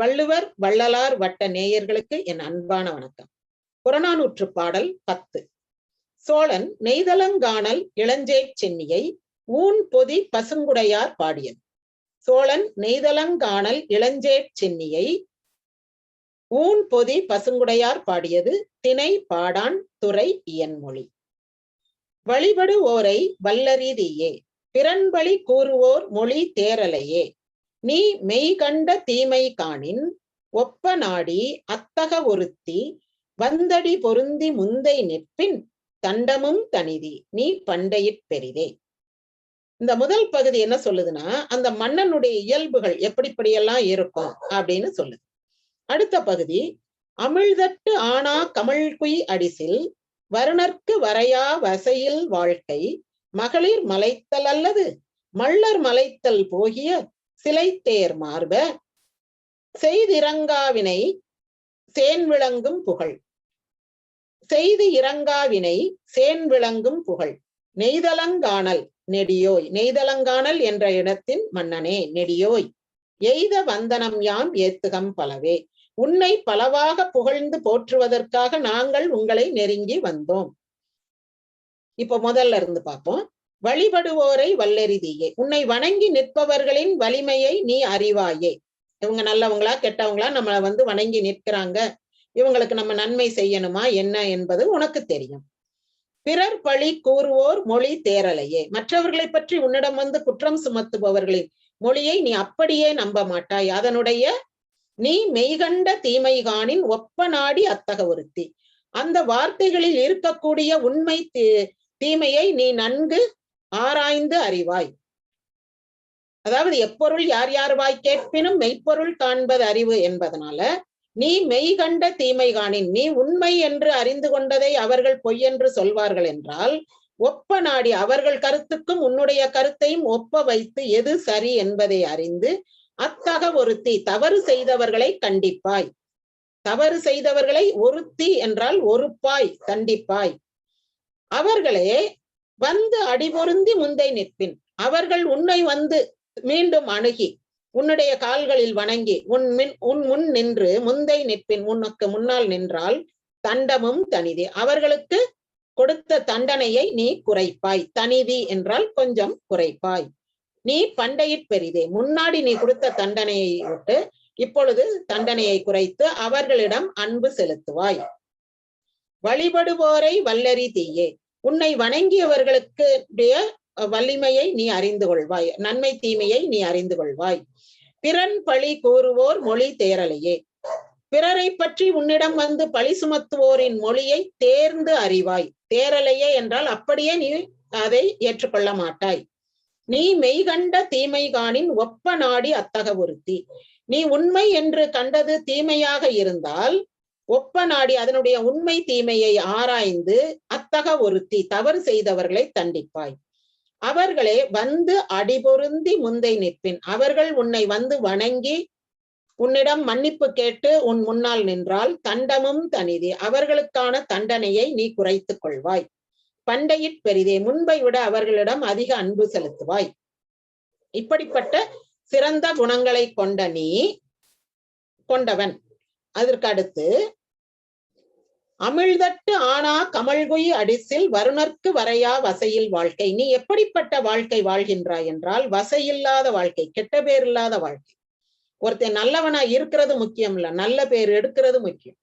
வள்ளுவர் வள்ளலார் வட்ட நேயர்களுக்கு என் அன்பான வணக்கம். புறநானூற்று பாடல் பத்து. சோழன் நெய்தலங்கானல் இளஞ்சே சென்னியை ஊன் பொதி பசுங்குடையார் பாடியது. சோழன் நெய்தலங்கானல் இளஞ்சே சென்னியை ஊன் பொதி பசுங்குடையார் பாடியது. திணை பாடான் துறை இயன்மொழி. வழிபடுவோரை வல்லரீதியே பிறன்பழி கூறுவோர் மொழி தேரலையே நீ மெய்கண்ட தீமை காணின் ஒப்ப நாடி அத்தக ஒருத்தி வந்தடி பொருந்தி முந்தை நிற்பின் தண்டமும் தனிதி நீ பண்டையிற் பெரிதே. இந்த முதல் பகுதி என்ன சொல்லுதுன்னா அந்த மன்னனுடைய இயல்புகள் எப்படிப்படியெல்லாம் இருக்கும் அப்படின்னு சொல்லுது. அடுத்த பகுதி அமிழ்தட்டு ஆனா கமழ்குய் அடிசில் வருணர்க்கு வரையா வசையில் வாழ்க்கை மகளிர் மலைத்தல் அல்லது மள்ளர் மலைத்தல் போகிய சிலைத்தேர் மார்ப செய்திரங்காவினை சேன் விளங்கும் புகழ். செய்து இறங்காவினை சேன் விளங்கும் புகழ். நெய்தலங்கானல் நெடியோய். நெய்தலங்கானல் என்ற இடத்தின் மன்னனே நெடியோய். எய்த வந்தனம் யாம் ஏத்துகம் பலவே. உன்னை பலவாக புகழ்ந்து போற்றுவதற்காக நாங்கள் உங்களை நெருங்கி வந்தோம். இப்ப முதல்ல இருந்து பார்ப்போம். வழிபடுவோரை வல்லெறிதியே. உன்னை வணங்கி நிற்பவர்களின் வலிமையை நீ அறிவாயே. இவங்க நல்லவங்களா கெட்டவங்களா நம்மளை வந்து வணங்கி நிற்கிறாங்க. இவங்களுக்கு நம்ம நன்மை செய்யணுமா என்ன என்பது உனக்கு தெரியும். பிறர் பழி கூறுவோர் மொழி தேரலையே மற்றவர்களை பற்றி உன்னிடம் வந்து குற்றம் சுமத்துபவர்களின் மொழியை நீ அப்படியே நம்ப மாட்டாய். அதனுடைய நீ மெய்கண்ட தீமைகானின் ஒப்ப நாடி அத்தக ஒருத்தி. அந்த வார்த்தைகளில் இருக்கக்கூடிய உண்மை தீமையை நீ நன்கு ஆராய்ந்து அறிவாய். அதாவது எப்பொருள் யார் யார் வாய் கேட்பினும் மெய்ப்பொருள் காண்பது அறிவு என்பதனால நீ மெய் கண்ட தீமை காணின் நீ உண்மை என்று அறிந்து கொண்டதை அவர்கள் பொய் என்று சொல்வார்கள் என்றால் ஒப்ப நாடி அவர்கள் கருத்துக்கும் உன்னுடைய கருத்தையும் ஒப்ப வைத்து எது சரி என்பதை அறிந்து அத்தக ஒருத்தி தவறு செய்தவர்களை கண்டிப்பாய். தவறு செய்தவர்களை ஒருத்தி என்றால் ஒருப்பாய் கண்டிப்பாய். அவர்களே வந்து அடிபொருந்தி முந்தை நிற்பின். அவர்கள் உன்னை வந்து மீண்டும் அணுகி உன்னுடைய கால்களில் வணங்கி உன் மின் உன் முன் நின்று முந்தை நிற்பின் உனக்கு முன்னால் நின்றால் தண்டமும் தனிதி. அவர்களுக்கு கொடுத்த தண்டனையை நீ குறைப்பாய். தனிதி என்றால் கொஞ்சம் குறைப்பாய். நீ பண்டையிற் பெரிதே. முன்னாடி நீ கொடுத்த தண்டனையை விட்டு இப்பொழுது தண்டனையை குறைத்து அவர்களிடம் அன்பு செலுத்துவாய். வழிபடுவோரை வல்லறி தீயே. உன்னை வணங்கியவர்களுக்கு வலிமையை நீ அறிந்து கொள்வாய். நன்மை தீமையை நீ அறிந்து கொள்வாய். பிறன் பழி கூறுவோர் மொழி தேரலையே பிறரை பற்றி உன்னிடம் வந்து பழி சுமத்துவோரின் மொழியை தேர்ந்து அறிவாய். தேரலையே என்றால் அப்படியே நீ அதை ஏற்றுக்கொள்ள மாட்டாய். நீ மெய்கண்ட தீமை காணின் ஒப்ப நாடி அத்தக ஒருத்தி நீ உண்மை என்று கண்டது தீமையாக இருந்தால் ஒப்ப நாடி அதனுடைய உண்மை தீமையை ஆராய்ந்து அத்தக ஒருத்தி தவறு செய்தவர்களை தண்டிப்பாய். அவர்களே வந்து அடிபொருந்தி முந்தை நிற்பின். அவர்கள் உன்னை வந்து வணங்கி உன்னிடம் மன்னிப்பு கேட்டு உன் முன்னால் நின்றால் தண்டமும் தனிதி. அவர்களுக்கான தண்டனையை நீ குறைத்துக் கொள்வாய். பண்டையிற் பெரிதே முன்பை விட அவர்களிடம் அதிக அன்பு செலுத்துவாய். இப்படிப்பட்ட சிறந்த குணங்களை கொண்ட நீ கொண்டவன். அதற்கு அடுத்து அமிழ்தட்டு ஆனா கமழ்குய் அடிசில் வருணர்க்கு வரையா வசையில் வாழ்க்கை. நீ எப்படிப்பட்ட வாழ்க்கை வாழ்கின்றாய் என்றால் வசையில்லாத வாழ்க்கை கெட்ட பேர் இல்லாத வாழ்க்கை. ஒருத்தன் நல்லவனா இருக்கிறது முக்கியம் இல்ல நல்ல பேர் எடுக்கிறது முக்கியம்.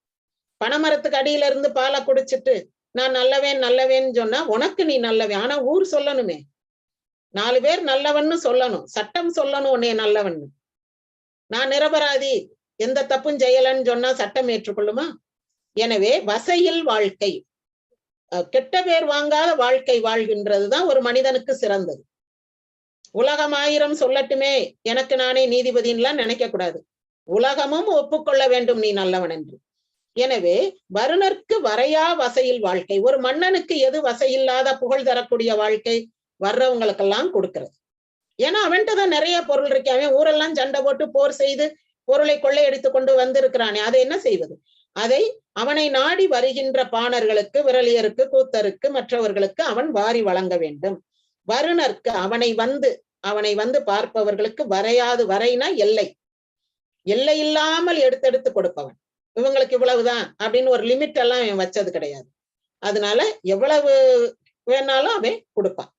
பனைமரத்துக்கு அடியில இருந்து பாலை குடிச்சிட்டு நான் நல்லவேன் நல்லவேன்னு சொன்னா உனக்கு நீ நல்லவன் ஆனா ஊர் சொல்லணுமே. நாலு பேர் நல்லவன்னு சொல்லணும். சட்டம் சொல்லணும் உன்னே நல்லவன்னு. நான் நிரபராதி எந்த தப்பும் செய்யலன்னு சொன்னா சட்டம் ஏற்றுக்கொள்ளுமா? எனவே வசையில் வாழ்க்கை. கெட்ட பேர் வாங்காத வாழ்க்கை வாழ்கின்றதுதான் ஒரு மனிதனுக்கு சிறந்தது. உலகம் ஆயிரம் சொல்லட்டுமே எனக்கு நானே நீதிபதின்லாம் நினைக்க கூடாது. உலகமும் ஒப்புக்கொள்ள வேண்டும் நீ நல்லவன் என்று. எனவே வருணர்க்கு வரையா வசையில் வாழ்க்கை. ஒரு மன்னனுக்கு எது வசையில்லாத புகழ் தரக்கூடிய வாழ்க்கை வர்றவங்களுக்கெல்லாம் கொடுக்கறது. ஏன்னா அவன்கிட்ட தான் நிறைய பொருள் இருக்கு. அவன் ஊரெல்லாம் சண்டை போட்டு போர் செய்து பொருளை கொள்ளையடித்து கொண்டு வந்திருக்கிறானே. அதை என்ன செய்வது? அதை அவனை நாடி வருகின்ற பாணர்களுக்கு விரலியருக்கு கூத்தருக்கு மற்றவர்களுக்கு அவன் வாரி வழங்க வேண்டும். வருணர்க்கு அவனை வந்து அவனை வந்து பார்ப்பவர்களுக்கு வரையாது வரைனா எல்லை. எல்லை இல்லாமல் எடுத்தெடுத்து கொடுப்பவன். இவங்களுக்கு இவ்வளவுதான் அப்படின்னு ஒரு லிமிட் எல்லாம் அவன் வச்சது கிடையாது. அதனால எவ்வளவு வேணாலும் அவன் கொடுப்பான்.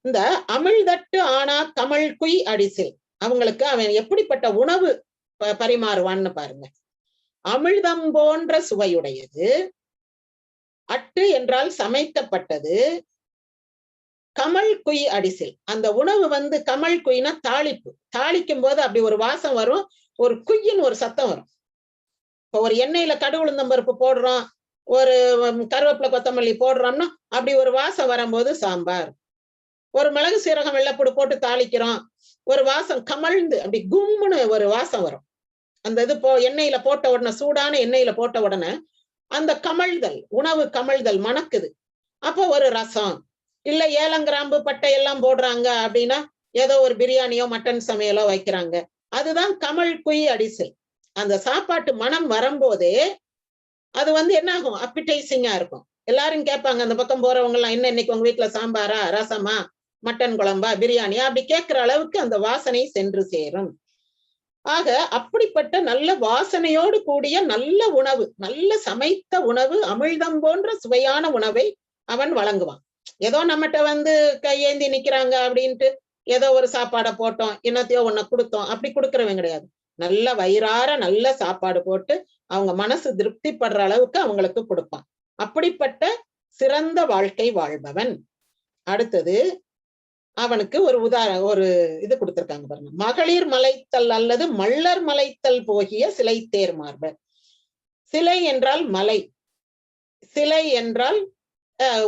இந்த அமிழ்தட்டு ஆனா கமல் குய் அடிசில். அவங்களுக்கு அவன் எப்படிப்பட்ட உணவு ப- பரிமாறுவான்னு பாருங்க. அமிழ்தம் போன்ற சுவையுடையது. அட்டு என்றால் சமைக்கப்பட்டது. கமல் குய் அடிசில். அந்த உணவு வந்து கமல் குயினா தாளிப்பு. தாளிக்கும் போது அப்படி ஒரு வாசம் வரும். ஒரு குய்யின்னு ஒரு சத்தம் வரும். இப்போ ஒரு எண்ணெயில கடு பருப்பு போடுறோம். ஒரு கருவேப்பில கருவேப்பிலை கொத்தமல்லி போடுறோம்னா அப்படி ஒரு வாசம் வரும்போது சாம்பார். ஒரு மிளகு சீரகம் வெள்ளப்பூடு போட்டு தாளிக்கிறோம். ஒரு வாசம் கமழ்ந்து அப்படி கும்முன்னு ஒரு வாசம் வரும். அந்த இது போ எண்ணெயில போட்ட உடனே சூடான எண்ணெயில போட்ட உடனே அந்த கமழ்தல் உணவு கமழ்தல் மணக்குது. அப்போ ஒரு ரசம். இல்ல ஏலங்கிராம்பு பட்டை எல்லாம் போடுறாங்க அப்படின்னா ஏதோ ஒரு பிரியாணியோ மட்டன் சமையலோ வைக்கிறாங்க. அதுதான் கமல் குய் அடிசல். அந்த சாப்பாட்டு மனம் வரும்போதே அது வந்து என்ன ஆகும் அப்பிடைசிங்கா இருக்கும். எல்லாரும் கேட்பாங்க அந்த பக்கம் போறவங்க எல்லாம் என்ன இன்னைக்கு உங்க வீட்டுல சாம்பாரா ரசமா மட்டன் குழம்பா பிரியாணியா? அப்படி கேட்கிற அளவுக்கு அந்த வாசனை சென்று சேரும். ஆக அப்படிப்பட்ட நல்ல வாசனையோடு கூடிய நல்ல உணவு நல்ல சமைத்த உணவு அமிழ்தம் போன்ற சுவையான உணவை அவன் வழங்குவான். ஏதோ நம்மகிட்ட வந்து கையேந்தி நிக்கிறாங்க அப்படின்ட்டு ஏதோ ஒரு சாப்பாடை போட்டோம் என்னத்தையோ ஒன்ன கொடுத்தோம் அப்படி கொடுக்கறவன் கிடையாது. நல்ல வயிறார நல்ல சாப்பாடு போட்டு அவங்க மனசு திருப்திப்படுற அளவுக்கு அவங்களுக்கு கொடுப்பான். அப்படிப்பட்ட சிறந்த வாழ்க்கை வாழ்பவன். அடுத்தது அவனுக்கு ஒரு உதார ஒரு இது கொடுத்திருக்காங்க பாருங்க. மகளிர் மலைத்தல் அல்லது மல்லர் மலைத்தல் போகிய சிலை தேர் மார்பர் சிலை என்றால் மலை. சிலை என்றால்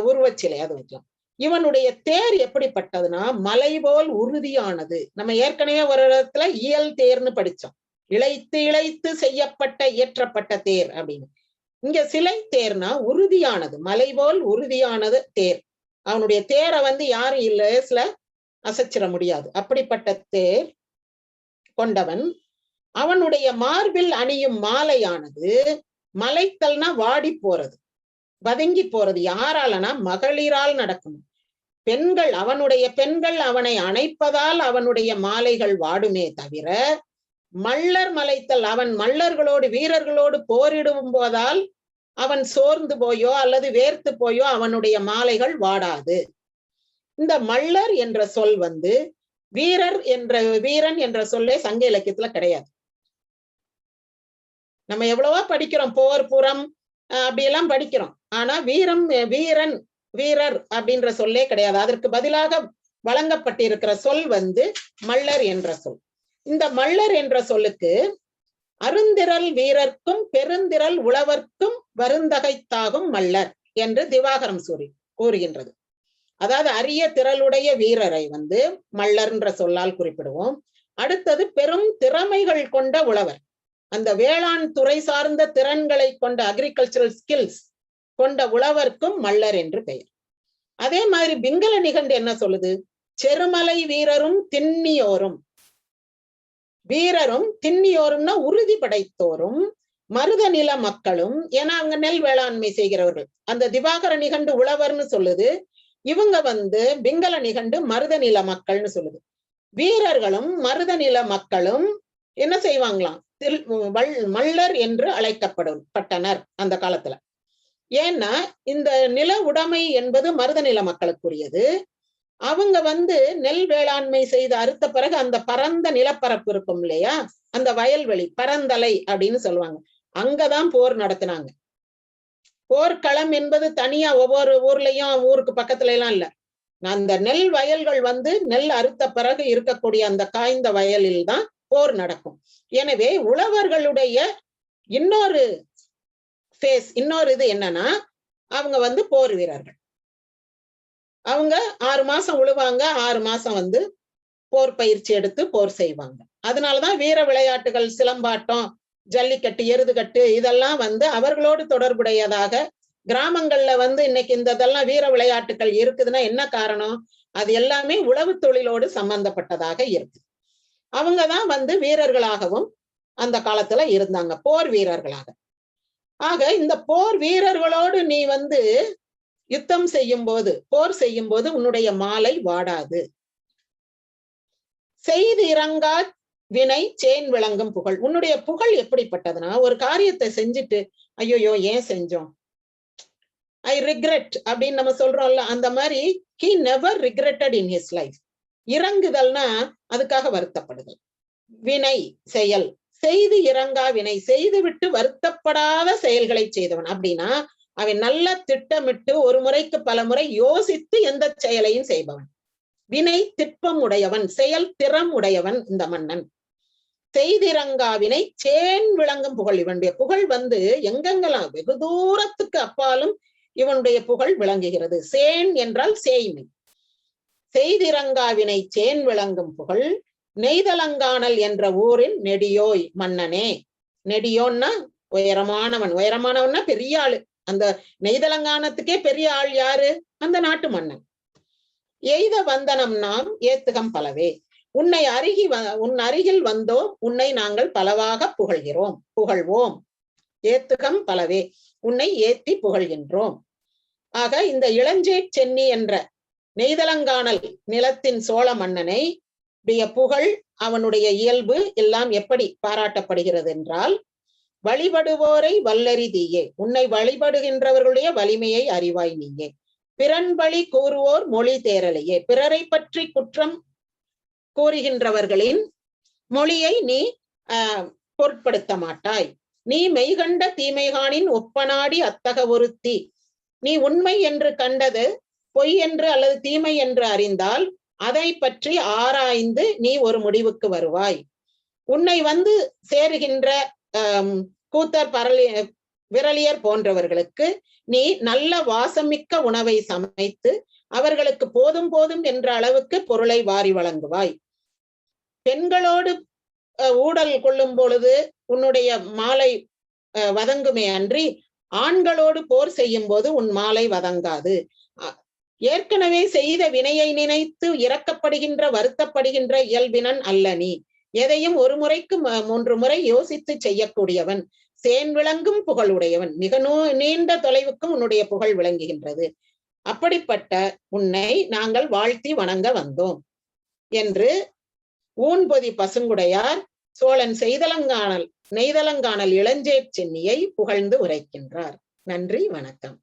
உருவச்சிலை அது வைக்கலாம். இவனுடைய தேர் எப்படிப்பட்டதுன்னா மலை போல் உறுதியானது. நம்ம ஏற்கனவே ஒரு இடத்துல இயல் தேர்னு படிச்சோம். இழைத்து இழைத்து செய்யப்பட்ட இயற்றப்பட்ட தேர் அப்படின்னு. இங்க சிலை தேர்னா உறுதியானது. மலை போல் உறுதியானது தேர். அவனுடைய தேரை வந்து யாரும் இல்ல சில அசைச்சிட முடியாது. அப்படிப்பட்ட தேர் கொண்டவன். அவனுடைய மார்பில் அணியும் மாலையானது மலைத்தல்னா வாடி போறது வதங்கி போறது. யாராலனா மகளிரால் நடக்கும். பெண்கள் அவனுடைய பெண்கள் அவனை அணைப்பதால் அவனுடைய மாலைகள் வாடுமே தவிர மல்லர் மலைத்தல் அவன் மல்லர்களோடு வீரர்களோடு போரிடும் போதால் அவன் சோர்ந்து போயோ அல்லது வேர்த்து போயோ அவனுடைய மாலைகள் வாடாது. இந்த மல்லர் என்ற சொல் வந்து வீரர் என்ற வீரன் என்ற சொல்லே சங்க இலக்கியத்துல கிடையாது. நம்ம எவ்வளவோ படிக்கிறோம் போர் புறம் அஹ் அப்படியெல்லாம் படிக்கிறோம். ஆனா வீரம் வீரன் வீரர் அப்படின்ற சொல்லே கிடையாது. அதற்கு பதிலாக வழங்கப்பட்டிருக்கிற சொல் வந்து மல்லர் என்ற சொல். இந்த மல்லர் என்ற சொல்லுக்கு அருந்திரல் வீரர்க்கும் பெருந்திரல் உழவர்க்கும் வருந்தகைத்தாகும் மல்லர் என்று திவாகரம் சூரி கூறுகின்றது. அதாவது அரிய திரளுடைய வீரரை வந்து மல்லர்ன்ற சொல்லால் குறிப்பிடுவோம். அடுத்தது பெரும் திறமைகள் கொண்ட உழவர். அந்த வேளாண் துறை சார்ந்த திறன்களை கொண்ட அக்ரிகல்ச்சரல் ஸ்கில்ஸ் கொண்ட உழவர்க்கும் மல்லர் என்று பெயர். அதே மாதிரி பிங்கள நிகண்டு என்ன சொல்லுது? செருமலை வீரரும் திண்ணியோரும். வீரரும் திண்ணியோரும்னா உறுதி படைத்தோரும் மருத நில மக்களும் ஏன்னா அங்க நெல் வேளாண்மை செய்கிறவர்கள். அந்த திவாகர நிகண்டு உழவர்னு சொல்லுது. இவங்க வந்து பிங்கள நிகண்டு மருத நில மக்கள்னு சொல்லுது. வீரர்களும் மருத நில மக்களும் என்ன செய்வாங்களாம்? திரு மல்லர் என்று அழைக்கப்படும் பட்டனர் அந்த காலத்துல. ஏன்னா இந்த நில உடைமை என்பது மருத நில மக்களுக்குரியது. அவங்க வந்து நெல் வேளாண்மை செய்து அறுத்த பிறகு அந்த பரந்த நிலப்பரப்பு இருக்கும் இல்லையா? அந்த வயல்வெளி பரந்தலை அப்படின்னு சொல்லுவாங்க. அங்கதான் போர் நடத்தினாங்க. போர்க்களம் என்பது தனியா ஒவ்வொரு ஊர்லயும் ஊருக்கு பக்கத்துல எல்லாம் இல்ல. அந்த நெல் வயல்கள் வந்து நெல் அறுத்த பிறகு இருக்கக்கூடிய அந்த காய்ந்த வயலில் தான் போர் நடக்கும். எனவே உழவர்களுடைய இன்னொரு ஃபேஸ் இன்னொரு இது என்னன்னா அவங்க வந்து போர் வீரர்கள். அவங்க ஆறு மாசம் உழுவாங்க ஆறு மாசம் வந்து போர் பயிற்சி எடுத்து போர் செய்வாங்க. அதனாலதான் வீர விளையாட்டுகள் சிலம்பாட்டம் ஜல்லிக்கட்டு எருதுகட்டு இதெல்லாம் வந்து அவர்களோடு தொடர்புடையதாக கிராமங்கள்ல வந்து இன்னைக்கு இந்த இதெல்லாம் வீர விளையாட்டுகள் இருக்குதுன்னா என்ன காரணம்? அது எல்லாமே உழவு தொழிலோடு சம்பந்தப்பட்டதாக இருக்கு. அவங்கதான் வந்து வீரர்களாகவும் அந்த காலத்துல இருந்தாங்க போர் வீரர்களாக. ஆக இந்த போர் வீரர்களோடு நீ வந்து யுத்தம் செய்யும் போது போர் செய்யும் போது உன்னுடைய மாலை வாடாது. செய்து இறங்கா வினை சேன் விளங்கும் புகழ். உன்னுடைய புகழ் எப்படிப்பட்டதுன்னா ஒரு காரியத்தை செஞ்சுட்டு ஐயோயோ ஏன் செஞ்சோம்? ஐ ரிக்ரெட் அப்படின்னு நம்ம சொல்றோம்ல அந்த மாதிரி he never regretted in his life இறங்குதல்னா அதுக்காக வருத்தப்படுதல். வினை செயல். செய்து இறங்கா வினை. செய்து விட்டு வருத்தப்படாத செயல்களை செய்தவன். அப்படின்னா அவன் நல்ல திட்டமிட்டு ஒரு முறைக்கு பல முறை யோசித்து எந்த செயலையும் செய்பவன். வினை திட்பம் உடையவன் செயல் திறம் உடையவன் இந்த மன்னன். செய்திரங்காவினை சேன் விளங்கும் புகழ். இவனுடைய புகழ் வந்து எங்கெங்கெல்லாம் வெகு தூரத்துக்கு அப்பாலும் இவனுடைய புகழ் விளங்குகிறது. சேன் என்றால் சேய்மை. செய்திரங்காவினை சேன் விளங்கும் புகழ் நெய்தலங்கானல் என்ற ஊரின் நெடியோய் மன்னனே. நெடியோன்னா உயரமானவன். உயரமானவன்னா பெரிய ஆளு. அந்த நெய்தலங்கானத்துக்கே பெரிய ஆள் யாரு? அந்த நாட்டு மன்னன். எய்த வந்தனம் நாம் ஏத்துகம் பலவே. உன்னை அருகி உன் அருகில் வந்தோம் உன்னை நாங்கள் பலவாக புகழ்கிறோம் புகழ்வோம். ஏத்துகம் பலவே. உன்னை ஏத்தி புகழ்கின்றோம். ஆக இந்த இளஞ்சே சென்னி என்ற நெய்தலங்கானல் நிலத்தின் சோழ மன்னனை புகழ் அவனுடைய இயல்பு எல்லாம் எப்படி பாராட்டப்படுகிறது என்றால் வழிபடுவோரை வல்லறி தீயே. உன்னை வழிபடுகின்றவர்களுடைய வலிமையை அறிவாய் நீயே. பிறன்பழி கூறுவோர் மொழி தேரலையே பிறரை பற்றி குற்றம் கூறுகின்றவர்களின் மொழியை நீ பொருட்படுத்த மாட்டாய். நீ மெய்கண்ட தீமைகானின் ஒப்பனாடி அத்தக ஒருத்தி. நீ உண்மை என்று கண்டது பொய் என்று அல்லது தீமை என்று அறிந்தால் அதை பற்றி ஆராய்ந்து நீ ஒரு முடிவுக்கு வருவாய். உன்னை வந்து சேருகின்ற கூத்தர் பரலி விரலியர் போன்றவர்களுக்கு நீ நல்ல வாசமிக்க உணவை சமைத்து அவர்களுக்கு போதும் போதும் என்ற அளவுக்கு பொருளை வாரி வழங்குவாய். பெண்களோடு ஊடல் கொள்ளும் பொழுது உன்னுடைய மாலை வதங்குமே அன்றி ஆண்களோடு போர் செய்யும் போது உன் மாலை வதங்காது. ஏற்கனவே செய்த வினையை நினைத்து இறக்கப்படுகின்ற வருத்தப்படுகின்ற இயல்பினன் அல்ல நீ. எதையும் ஒரு முறைக்கு மூன்று முறை யோசித்து செய்யக்கூடியவன் சேன் விளங்கும் புகழுடையவன் மிக நூ நீண்ட தொலைவுக்கும் உன்னுடைய புகழ் விளங்குகின்றது. அப்படிப்பட்ட உன்னை நாங்கள் வாழ்த்தி வணங்க வந்தோம் என்று ஊன்பொதி பசுங்குடையார் சோழன் செய்தலங்கானல் நெய்தலங்கானல் இளஞ்சேர் சென்னியை புகழ்ந்து உரைக்கின்றார். நன்றி வணக்கம்.